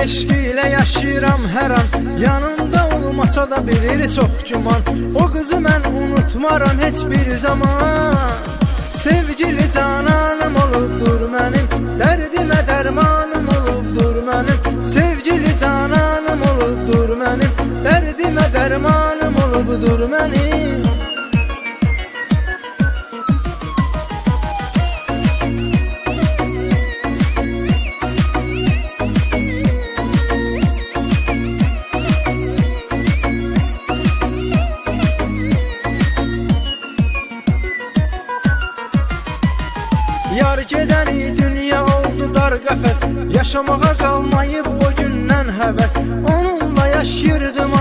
yaşayıram hər an. Yanımda olmasa da bilir çox güman O qızı mən unutmaram heç bir zaman. Sevgili cananım olubdur mənim Dərdimə dərmanım olubdur mənim Sevgili cananım olubdur mənim Dərdimə dərmanım olubdur mənim Yar gedəni dünya oldu dar qəfəs. Yaşamağa qalmayıb o gündən həvəs. Onunla yaşayırdım,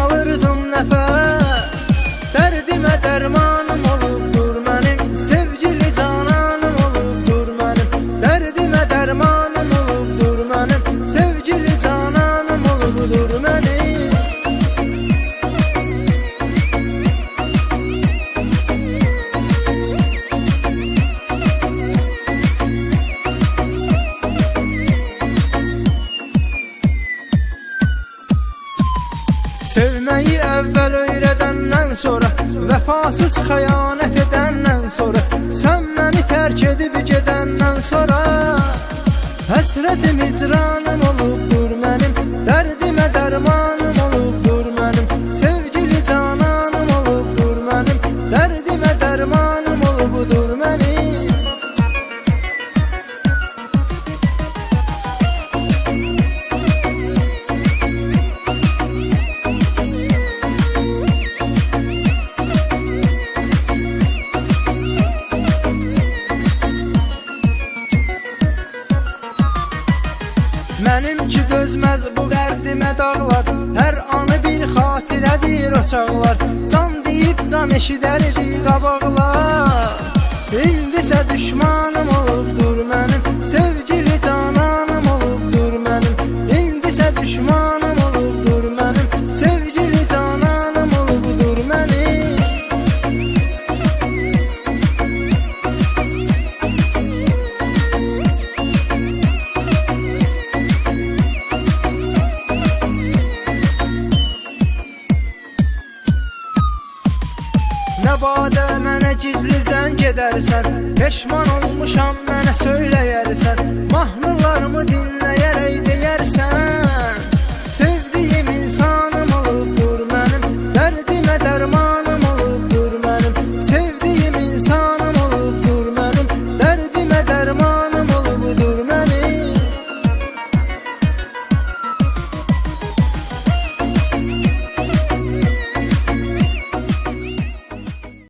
sonra Vəfasız xəyanət edəndən sonra Sən məni tərk edib gedəndən sonra Həsrətim hicranım olubdur Mənim ki dözməz bu dərdimə dağlar. Hər anı bir xatirədir o çağlar Can deyib can eşidərdi qabaqlar. İndisə düşmanım Məbadə mənə gizli zəng edərsən Peşman olmuşam mənə söyləyərsən Mahnılarımı dinləyərək deyərsən